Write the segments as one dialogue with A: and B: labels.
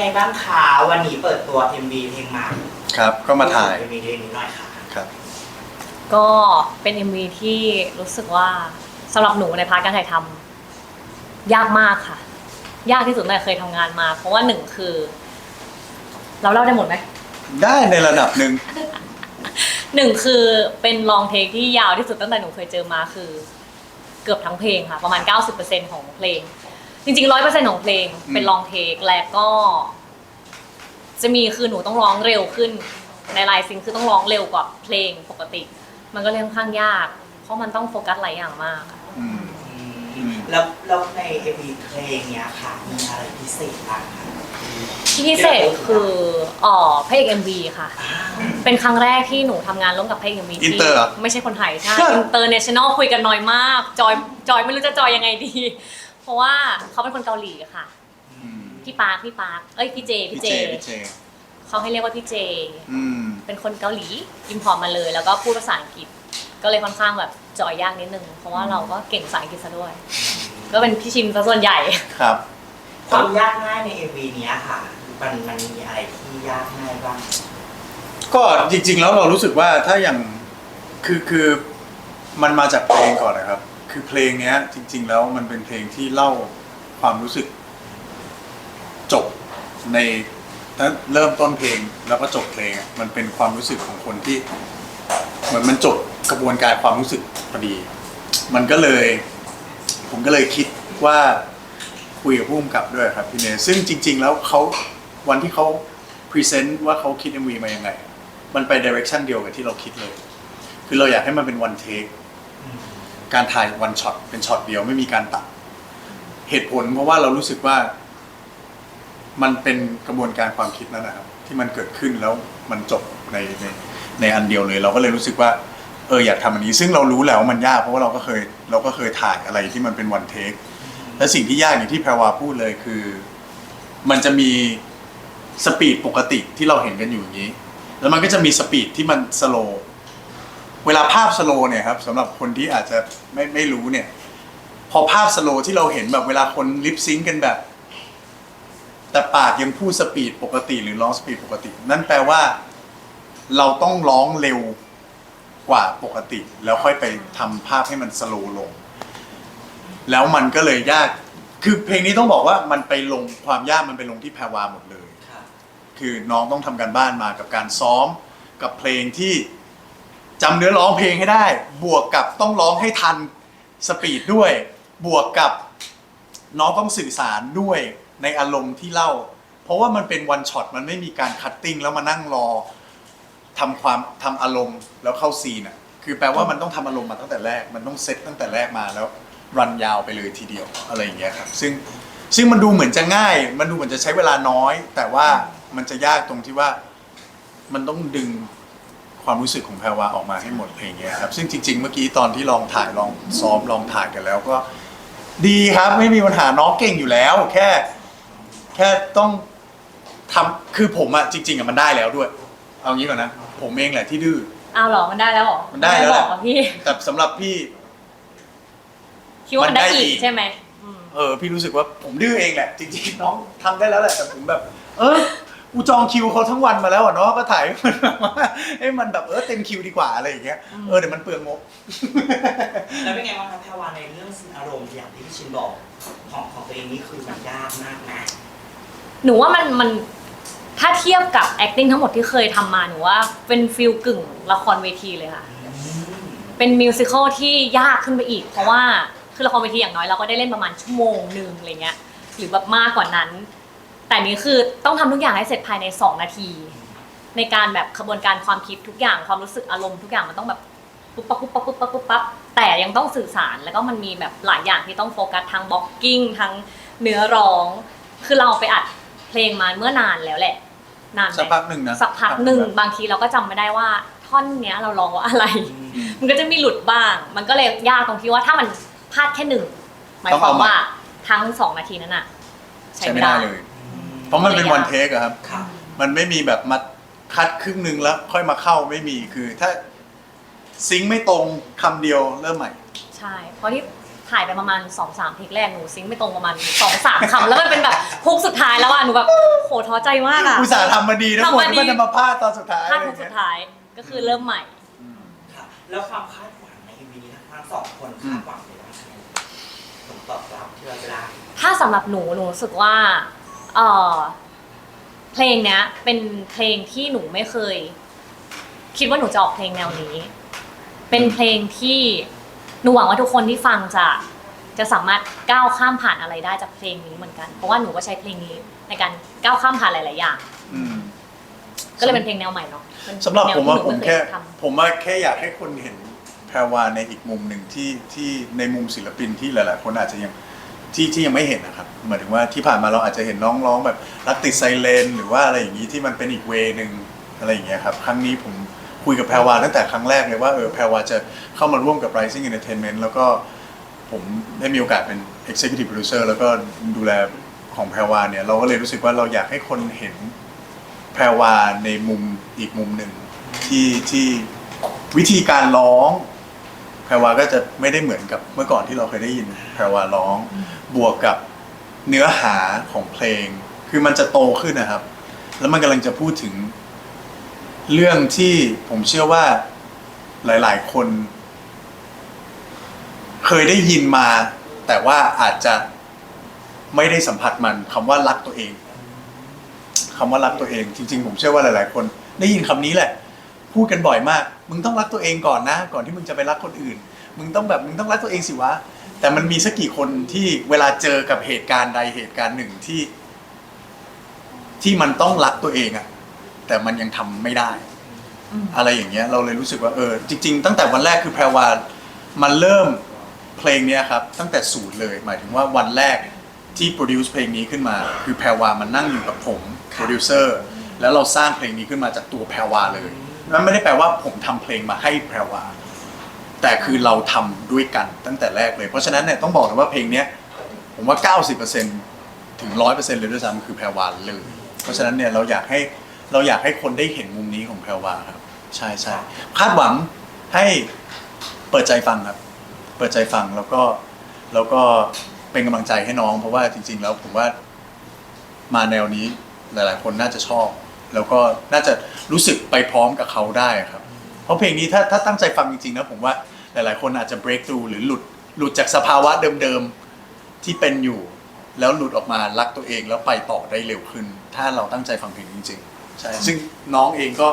A: ไงบ้างคะวันนี้เปิดตัว MV เพลงใหม่
B: ครับก็มาถ่าย
A: เอ็มวีเพลงนี้หน่อยค่ะ
B: ครับ
C: ก็เป็น MV ที่รู้สึกว่าสำหรับหนูในพาร์ทการถ่ายทำยากมากค่ะ ยากที่สุดตั้งแต่เคยทำงานมา เพราะว่าหนึ่งคือ เราเล่าได้หมดไหม
B: ได้ในระดับหนึ่ง
C: หนึ่งคือเป็นลองเทคที่ยาวที่สุดตั้งแต่หนูเคยเจอมาคือ เกือบทั้งเพลงค่ะ ประมาณ 90%ของเพลง จริงๆ100%ของเพลงเป็นลองเทคและก็ จะมีคือหนูต้องร้องเร็วขึ้น ในไลน์ซิงค์คือต้องร้องเร็วกว่าเพลงปกติ มันก็เลยค่อนข้างยาก เพราะมันต้องโฟกัสหลายอย่างมากค่ะ
B: อืม
A: อืม แล้วแล้วใน MV เพลงเนี้ยค่ะมีอะไรพิเศษบ้างคะ
C: ที่พิเศษคืออ๋อพระเอก MV ค่ะ เป็นครั้งแรกที่หนูทำงานร่วมกับพระเอก MV
B: อิน
C: ที่
B: เตอร์เหรอ
C: ไม่ใช่คนไทยใช่ อินเตอร์เนชั่นแนลคุยกันน้อยมาก จอยจอยไม่รู้จะจอยยังไงดีเพ ราะว่าเขาเป็นคนเกาหลีค่ะ
B: อืม
C: พี่ปาร์คพี่ปาร์คเอ้ยพี่เจ
B: พี่
C: พี่
B: เจ
C: เจ
B: พี่เจ
C: เขาให้เรียกว่าพี่เจ
B: อืม
C: เป็นคนเกาหลีอิมพอร์ตมาเลย แล้วก็พูดภาษาอังกฤษ ก็เลยค่อนข้างแบบจอยยากนิดนึง เพราะว่าเราก็เก่งภาษาอังกฤษซะด้วย ก็เป็นพี่ชิมซะส่วนใหญ่
B: ครับ
A: ความยากง่ายใน MV เนี้ยค่ะ มันมันมีอะไรที่ยากง่ายบ้าง
B: ก็จริงๆแล้วเรารู้สึกว่าถ้าอย่างคือคือมันมาจากเพลงก่อนนะครับ คือเพลงเนี้ย จริง ๆ แล้วมันเป็นเพลงที่เล่าความรู้สึก จบในตั้งเริ่มต้นเพลงแล้วก็จบเพลงอะมันเป็นความรู้สึกของคนที่ เหมือนมันจบกระบวนการความรู้สึกพอดี มันก็เลย ผมก็เลยคิดว่าคุยกับผู้กำกับด้วยครับพี่เนยซึ่งจริง ๆ แล้วเขาวันที่เขาพรีเซนต์ว่าเขาคิด MV มายังไง มันไปดิเรกชันเดียวกับที่เราคิดเลย คือเราอยากให้มันเป็นวันเทค การถ่ายวันช็อตเป็นช็อตเดียวไม่มีการตัด เหตุผลเพราะว่าเรารู้สึกว่า มันเป็นกระบวนการความคิดนั่นนะครับ ที่มันเกิดขึ้นแล้วมันจบในในในอันเดียวเลย เราก็เลยรู้สึกว่าเอออยากทำอันนี้ ซึ่งเรารู้แล้วว่ามันยากเพราะว่าเราก็เคย เราก็เคยถ่ายอะไรที่มันเป็นวันเทคและสิ่งที่ยากอย่างที่แพรวาพูดเลยคือ มันจะมีสปีดปกติที่เราเห็นกันอยู่อย่างนี้ แล้วมันก็จะมีสปีดที่มันสโลว์ เวลาภาพสโลว์เนี่ยครับสำหรับคนที่อาจจะไม่ไม่รู้เนี่ย พอภาพสโลว์ที่เราเห็นแบบเวลาคนลิปซิงค์กันแบบ แต่ปากยังพูดสปีดปกติหรือร้องสปีดปกติ นั่นแปลว่า เราต้องร้องเร็วกว่าปกติ แล้วค่อยไปทำภาพให้มันสโลว์ลง แล้วมันก็เลยยาก คือเพลงนี้ต้องบอกว่ามันไปลงความยากมันไปลงที่แพรวาหมดเลย
A: ค่ะ
B: คือน้องต้องทำการบ้านมากับการซ้อมกับเพลงที่ จำเนื้อร้องเพลงให้ได้ บวกกับต้องร้องให้ทันสปีดด้วย บวกกับน้องต้องสื่อสารด้วยในอารมณ์ที่เล่า เพราะว่ามันเป็นวันช็อตมันไม่มีการคัตติ้งแล้วมานั่งรอทำความทำอารมณ์แล้วเข้าซีนอะคือแปลว่ามันต้องทำอารมณ์มาตั้งแต่แรก มันต้องเซตตั้งแต่แรกมาแล้วรันยาวไปเลยทีเดียวอะไรอย่างเงี้ยครับซึ่งซึ่งมันดูเหมือนจะง่าย มันดูเหมือนจะใช้เวลาน้อย แต่ว่ามันจะยากตรงที่ว่า มันต้องดึง ความรู้สึกของแพรวาออกมาให้หมดเพลงเงี้ยครับซึ่งจริง ๆ เมื่อกี้ตอนที่ลองถ่ายลองซ้อมลองถ่ายกันแล้วก็ ดีครับไม่มีปัญหาน้องเก่งอยู่แล้ว แค่ แค่ต้องทำคือผมอะจริงๆอะมันได้แล้วด้วย เอางี้ก่อนนะ ผมเองแหละที่ดื้อ
C: เอาเหรอ มันได้แล้วเหรอ
B: มันได้แล้วแห
C: บ
B: ละ
C: อกกับพี่
B: แต่สำหรับพี่
C: คิดว่ามันได้
B: มันได้
C: อี
B: อี
C: ก
B: ก
C: ใช่ไหมอืม
B: เออพี่รู้สึกว่าผมดื้อเองแหละ จริงๆน้องทำได้แล้วแหละแต่ผมแบบ เออ กูจองคิวเขาทั้งวันมาแล้วอะเนาะก็ถ่ายให้มันแบบว่าให้มันแบบเออเต็มคิวดีกว่าอะไรอย่างเงี้ยเออเดี๋ยวมันเปลืองงบ
A: แล้วเป็นไงบ้างครับแพรวาในเรื่องสิ่งอารมณ์อย่างที่พี่ชินบอกของของตัวเองนี่คือมันยากมากนะ
C: หนูว่ามันมันถ้าเทียบกับ acting ทั้งหมดที่เคยทำมาหนูว่าเป็นฟิลกึ่งละครเวทีเลยค่ะ เป็นมิวสิควลที่ยากขึ้นไปอีก เพราะว่าคือละครเวทีอย่างน้อยเราก็ได้เล่นประมาณชั่วโมงหนึ่งอะไรเงี้ยหรือแบบมากกว่านั้น แต่นี้คือต้องทำทุกอย่างให้เสร็จภายใน 2 นาที ในการแบบขบวนการความคิดทุกอย่างความรู้สึกอารมณ์ทุกอย่างมันต้องแบบปุ๊บปั๊บปุ๊บปั๊บปุ๊บปั๊บปุ๊บปั๊บแต่ยังต้องสื่อสารแล้วก็มันมีแบบหลายอย่างที่ต้องโฟกัสทั้งบล็อกกิ้งทั้งเนื้อร้อง คือเราไปอัดเพลงมาเมื่อนานแล้วแหละ นานไหม
B: สักพักหนึ่งนะ
C: สักพักหนึ่งบางทีเราก็จำไม่ได้ว่าท่อนเนี้ยเราร้องว่าอะไร มันก็จะมีหลุดบ้าง มันก็เลยยากตรงที่ว่าถ้ามันพลาดแค่หนึ่งหมายความว่าทั้งสองนาทีนั้นอะใช้
B: ใช้
C: ไม่
B: ไม่
C: ได้
B: ได้เลย เพราะมันเป็นวันเทคอะครับ
A: ค่ะ
B: มันไม่มีแบบมาคัดครึ่งหนึ่งแล้ว ค่อยมาเข้าไม่มีคือถ้าซิงค์ไม่ตรงคำเดียวเริ่มใหม่
C: ใช่ เพราะที่ถ่ายไปประมาณ2อสามเทคแรกหนูซิงค์ไม่ตรงประมาณ2อสามคำแล้วมันเป็นแบบฮุกสุดท้ายแล้วอะหนูแบบโหท้อใจมากอะ
B: อุตส่าห์ทำมาดีทั้งหมด
C: ทำมาดี
B: ที่มันจะมาพลาดตอนสุดท้าย
C: พลาด
B: อะไร
C: ฮุกสุ
B: เงี้
C: ด
B: ย
C: ท้ายก็คือเริ่มใหม่
A: ค่ะ แล้วความคาดหวังในวีนี้ทั้งสองคนคาดหวังเลยว่าจะผลตอบรับที่เราจะได้
C: ถ้าสำหรับหนูหนูรู้สึกว่า เออเพลงเนี้ยเป็นเพลงที่หนูไม่เคย คิดว่าหนูจะออกเพลงแนวนี้ เป็นเพลงที่หนูหวังว่าทุกคนที่ฟังจะจะสามารถก้าวข้ามผ่านอะไรได้จากเพลงนี้เหมือนกัน เพราะว่าหนูก็ใช้เพลงนี้ในการก้าวข้ามผ่านหลาย ๆ อย่าง
B: อืม
C: ก็เลยเป็นเพลงแนวใหม่เนาะเป็น
B: สำหรับ
C: แนว
B: ผมว่า
C: ที่
B: ผม
C: หนูไเย
B: แค่
C: ทำ
B: ผมว่าแค่อยากให้คนเห็นแพรวาในอีกมุมหนึ่งที่ที่ในมุมศิลปินที่หลาย ๆ คนอาจจะยัง ที่ที่ยังไม่เห็นนะครับหมายถึงว่าที่ผ่านมาเราอาจจะเห็นน้องร้องแบบรักติดไซเลนหรือว่าอะไรอย่างนี้ที่มันเป็นอีกเวนึงอะไรอย่างเงี้ยครับครั้งนี้ผมคุยกับแพรวาตั้งแต่ครั้งแรกเลยว่าเออแพรวาจะเข้ามาร่วมกับ Rising Entertainment แล้วก็ผมได้มีโอกาสเป็น Executive Producer แล้วก็ดูแลของแพรวาเนี่ยเราก็เลยรู้สึกว่าเราอยากให้คนเห็นแพรวาในมุมอีกมุมหนึ่งที่ที่วิธีการร้อง รวาก็จะไม่ได้เหมือนกับเมื่อก่อนที่เราเคยได้ยินแพรวาร้อง บวกกับเนื้อหาของเพลง คือมันจะโตขึ้นนะครับ แล้วมันกำลังจะพูดถึง เรื่องที่ผมเชื่อว่าหลาย ๆ คน เคยได้ยินมา แต่ว่าอาจจะไม่ได้สัมผัสมันคำว่ารักตัวเองคำว่ารักตัวเอง จริง ๆ ผมเชื่อว่าหลาย ๆ คน ได้ยินคำนี้แหละ พูดกันบ่อยมาก มึงต้องรักตัวเองก่อนนะ ก่อนที่มึงจะไปรักคนอื่น มึงต้องแบบมึงต้องรักตัวเองสิวะ แต่มันมีสักกี่คนที่เวลาเจอกับเหตุการณ์ใดเหตุการณ์หนึ่งที่ ที่มันต้องรักตัวเองอะแต่มันยังทำไม่ได้
C: อืม
B: อะไรอย่างเงี้ย เราเลยรู้สึกว่าเออ จริง ๆ ตั้งแต่วันแรกคือแพรวามันเริ่มเพลงเนี้ยครับ ตั้งแต่ศูนย์เลย หมายถึงว่าวันแรกที่โปรดิวซ์เพลงนี้ขึ้นมา คือแพรวามันนั่งอยู่กับผมโปรดิวเซอร์แล้วเราสร้างเพลงนี้ขึ้นมาจากตัวแพรวาเลย นั่นไม่ได้แปลว่าผมทำเพลงมาให้แพรวา แต่คือเราทำด้วยกันตั้งแต่แรกเลย เพราะฉะนั้นเนี่ยต้องบอกเลยว่าเพลงเนี้ยผมว่า 90%ถึง 100%เลยด้วยซ้ำคือแพรวาเลย เพราะฉะนั้นเนี่ยเราอยากให้เราอยากให้คนได้เห็นมุมนี้ของแพรวาครับ ใช่ใช่คาดหวังให้เปิดใจฟังครับ เปิดใจฟังแล้วก็แล้วก็เป็นกำลังใจให้น้อง เพราะว่าจริง ๆ แล้วผมว่ามาแนวนี้หลาย ๆ คนน่าจะชอบ แล้วก็น่าจะรู้สึกไปพร้อมกับเขาได้ครับ เพราะเพลงนี้ถ้าถ้าตั้งใจฟังจริงๆนะผมว่าหลายๆ คนอาจจะ break through หรือหลุดหลุดจากสภาวะเดิมๆที่เป็นอยู่ แล้วหลุดออกมารักตัวเองแล้วไปต่อได้เร็วขึ้น ถ้าเราตั้งใจฟังเพลงนี้จริงๆใช่ซึ่งน้องเองก็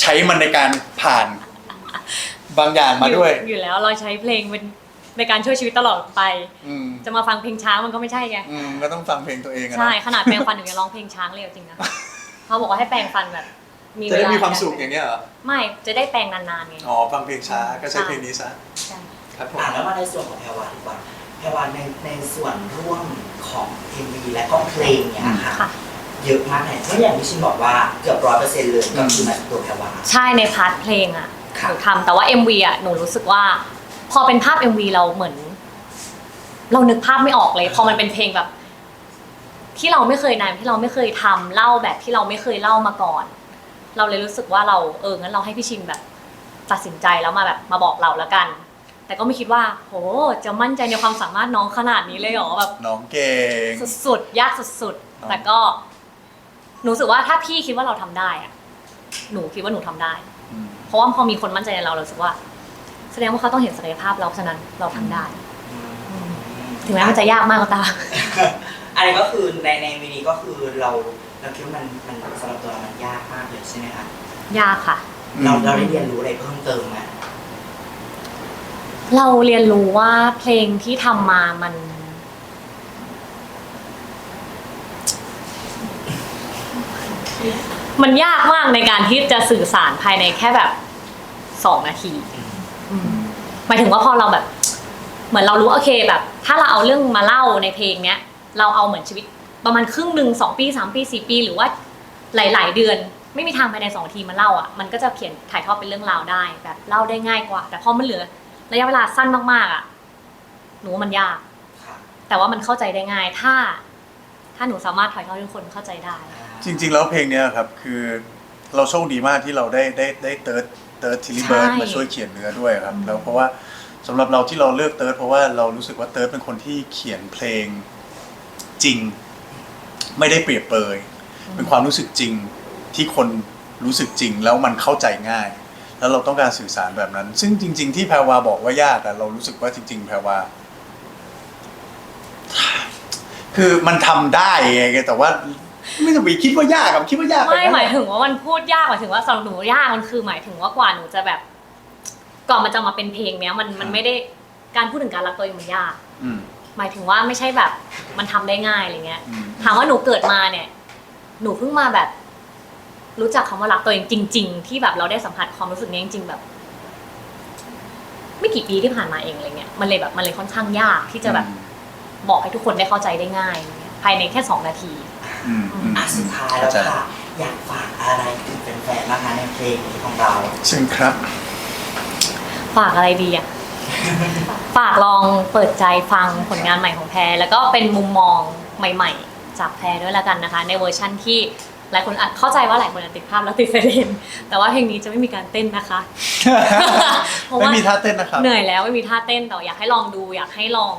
B: ใช้มันในการผ่านบางอย่างมาด้วย
C: อยู่อยู่แล้วเราใช้เพลงเป็น ในการช่วยชีวิตตลอดไป
B: อืม
C: จะมาฟังเพลงช้างมันก็ไม่ใช่ไง
B: อืมก็ต้องฟังเพลงตัวเองอะ
C: ใช่
B: เนาะ
C: ขนาดแปรงฟันหนูยังร้องเพลงช้างเลยจริงนะเขาบอกว่าให้แปรงฟันแบบมี
B: จะ
C: เว
B: ได้
C: ลา
B: มีความสุขอย่างเงี้ยเหรอ
C: ไม่จะได้แปรงนานๆไง
B: อ๋อฟังเพลงช้าก็ใช้เพลงนี้ซะ
C: ใช่
B: ครับผม
A: อ่าแล้วมาในส่วนของแพรวาดีกว่าแพรวาในในส่วนร่วมของเอ็มวีและก็เพลงเนี่ยค่ะ
C: ค่ะ
A: เยอะมากเลยเพราะอย่างที่ชินบอกว่าเกือบร้อยเปอร์เซ็นต์เลยก็คือมาจากตัวแพรวา
C: ใช่ในพาร์ทเพลงอะ
A: ค
C: ห
A: รับ
C: นูทำแต่ว่า MV อะหนูรู้สึกว่า พอเป็นภาพ MV เราเหมือน เรานึกภาพไม่ออกเลย พอมันเป็นเพลงแบบ ที่เราไม่เคยนานที่เราไม่เคยทำเล่าแบบที่เราไม่เคยเล่ามาก่อน เราเลยรู้สึกว่าเราเอองั้นเราให้พี่ชินแบบ ตัดสินใจแล้วมาแบบมาบอกเราแล้วกัน แต่ก็ไม่คิดว่า โห จะมั่นใจในความสามารถน้องขนาดนี้เลยเหรอแบบ
B: น้องเก่ง
C: สุดๆ ยากสุด
B: อ๋อ
C: ๆ แต่ก็หนูรู้สึกว่าถ้าพี่คิดว่าเราทำได้อะหนูคิดว่าหนูทำได้
B: อืม
C: เพราะว่าพอมีคนมั่นใจในเราเรารู้สึกว่า แสดงว่าเขาต้องเห็นศักยภาพเราฉะนั้นเราทำได้ ถึงแม้มันจะยากมากก็ตาม
A: อันนี้ก็คือในในวีนี้ก็คือเราเราคิดว่ามันมันสำหรับตัวเรามันยากมากเลยใช่ไหมคะ
C: ยากค่ะ
A: เราเราได้เรียนรู้อะไรเพิ่มเติมไหม
C: เราเรียนรู้ว่าเพลงที่ทำมามัน มันยากมากในการที่จะสื่อสารภายในแค่แบบสองนาทีอืม หมายถึงว่าพอเราแบบ เหมือนเรารู้โอเคแบบ ถ้าเราเอาเรื่องมาเล่าในเพลงเนี้ย เราเอาเหมือนชีวิตประมาณครึ่งหนึ่งสองปีสามปีสี่ปี หรือว่าหลาย ๆ เดือน ไม่มีทางภายในสองนาทีมาเล่าอะมันก็จะเขียนถ่ายทอดเป็นเรื่องราวได้ แบบเล่าได้ง่ายกว่า แต่พอมันเหลือ ระยะเวลาสั้นมากๆอะหนูว่ามันยาก
A: ค่ะ
C: แต่ว่ามันเข้าใจได้ง่ายถ้า ถ้าหนูสามารถถ่ายทอดให้ทุกคนเข้าใจได้
B: จริง ๆ แล้วเพลงเนี้ยครับคือเราโชคดีมากที่เราได้ได้ได้เติร์ด เติร์ดทิลลี่เบิร์ด
C: ใช่
B: มาช่วยเขียนเนื้อด้วยครับ
C: อืม
B: แล้วเพราะว่าสำหรับเราที่เราเลือกเติร์ดเพราะว่าเรารู้สึกว่าเติร์ดเป็นคนที่เขียนเพลงจริง ไม่ได้เปรียบเปรยเป็นความรู้สึกจริงที่คนรู้สึกจริงแล้วมันเข้าใจง่าย แล้วเราต้องการสื่อสารแบบนั้น ซึ่งจริง ๆ ที่แพรวาบอกว่ายากอะเรารู้สึกว่าจริง ๆ แพรวา คือมันทำได้ไงแต่ว่า ไม่ต้องไปคิดว่ายากอะคิดว่ายากป
C: ไม่
B: นะ
C: หมายถึงว่ามันพูดยากหมายถึงว่าสำหรับหนูยากมันคือหมายถึงว่ากว่าหนูจะแบบก่อนมันจะมาเป็นเพลงเนี้ยมันมันไม่ได้การพูดถึงการรักตัวเองมันยาก
B: อืม
C: หมายถึงว่าไม่ใช่แบบมันทำได้ง่ายอะไรเงี้ย
B: อืม
C: ถามว่าหนูเกิดมาเนี่ย หนูเพิ่งมาแบบ รู้จักคำว่ารักตัวเองจริง ๆ ที่แบบเราได้สัมผัสความรู้สึกนี้จริง ๆ แบบ ไม่กี่ปีที่ผ่านมาเองอะไรเงี้ยมันเลยแบบมันเลยค่อนข้างยากที่จะแบบบอกให้ทุกคนได้เข้าใจได้ง่ายอะไรเงี้ยภายในแค่สองนาที
B: อืมอืม
A: อะสุดท้ายแล้วค่ะ อยากฝากอะไรถึงแฟนๆบ้างคะในเพลงนี้ของเรา
B: เชิญครับ
C: ฝากอะไรดีอะฝากลองเปิดใจฟังผลงานใหม่ของแพรแล้วก็เป็นมุมมองใหม่ ๆ จากแพรด้วยละกันนะคะ ในเวอร์ชั่นที่หลายคนอาจเข้าใจว่าหลายคนอาจติดภาพแล้วติดเฟรมแต่ว่าเพลงนี้จะไม่มีการเต้นนะคะ เพราะ
B: ไม่
C: ว่า
B: มีท่าเต้นนะครับ
C: เหนื่อยแล้วไม่มีท่าเต้นแต่อยากให้ลองดูอยากให้ลอง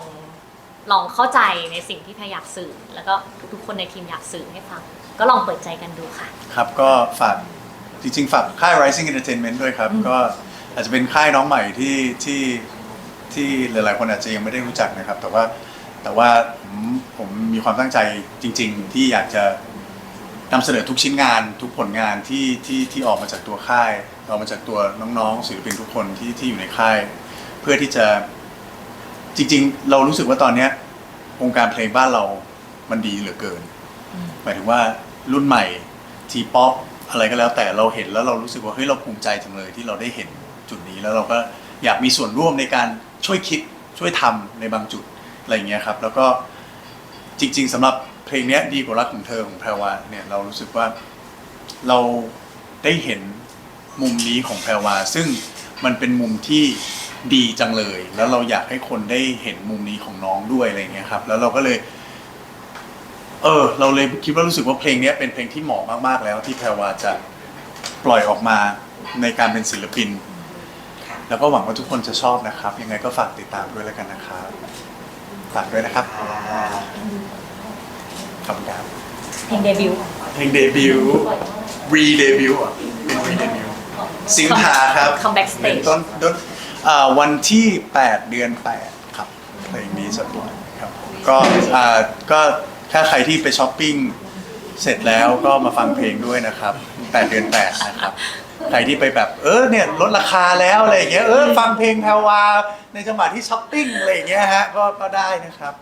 C: ลองเข้าใจในสิ่งที่แพรอยากสื่อ แล้วก็ทุกๆคนในทีมอยากสื่อให้ฟัง ก็ลองเปิดใจกันดูค่ะ
B: ครับก็ฝากจริงๆฝากค่าย Rising Entertainment ด้วยครับก็อาจจะเป็นค่ายน้องใหม่ที่ที่ที่หลายๆ คนอาจจะยังไม่ได้รู้จักนะครับ แต่ว่าแต่ว่าผมผมมีความตั้งใจจริง ๆ ที่อยากจะนำเสนอทุกชิ้นงานทุกผลงานที่ที่ที่ออกมาจากตัวค่ายออกมาจากตัวน้องๆศิลปินทุกคนที่ที่อยู่ในค่าย เพื่อที่จะ จริง ๆ เรารู้สึกว่าตอนเนี้ยวงการเพลงบ้านเรามันดีเหลือเกิน หมายถึงว่ารุ่นใหม่ทีป๊อปอะไรก็แล้วแต่เราเห็นแล้วเรารู้สึกว่าเฮ้ยเราภูมิใจจังเลยที่เราได้เห็นจุดนี้แล้วเราก็อยากมีส่วนร่วมในการช่วยคิดช่วยทำในบางจุดอะไรอย่างเงี้ยครับแล้วก็จริง ๆสำหรับเพลงเนี้ยดีกว่ารักของเธอของแพรวาเนี่ยเรารู้สึกว่าเราได้เห็นมุมนี้ของแพรวา ซึ่งมันเป็นมุมที่ ดีจังเลย แล้วเราอยากให้คนได้เห็นมุมนี้ของน้องด้วยอะไรอย่างเงี้ยครับ แล้วเราก็เลย เออ เราเลยคิดว่ารู้สึกว่าเพลงเนี้ยเป็นเพลงที่เหมาะมากๆ แล้ว ที่แพรวาจะปล่อยออกมาในการเป็นศิลปิน แล้วก็หวังว่าทุกคนจะชอบนะครับ ยังไงก็ฝากติดตามด้วยแล้วกันนะครับฝากด้วยนะครับ
A: อ่า
B: ขอบคุณครับ
C: เพลงเดบิวต์
B: เพลงเดบิวต์รีเดบิวต์อะเป็นรีเดบิวต์สิงหาครับ
C: Comeback
B: เป็น
C: Stage
B: ต้นต้น อ่าวันที่ 8 เดือน 8 ครับเพลงนี้จะปล่อยครับก็อ่าก็ถ้าใครที่ไปช้อปปิ้งเสร็จแล้วก็มาฟังเพลงด้วยนะครับ 8 เดือน 8 นะครับ ใครที่ไปแบบเออเนี่ยลดราคาแล้วอะไรอย่างเงี้ยเออฟังเพลงแพรวาในจังหวะที่ช้อปปิ้งอะไรอย่างเงี้ยฮะก็ก็ได้นะครับ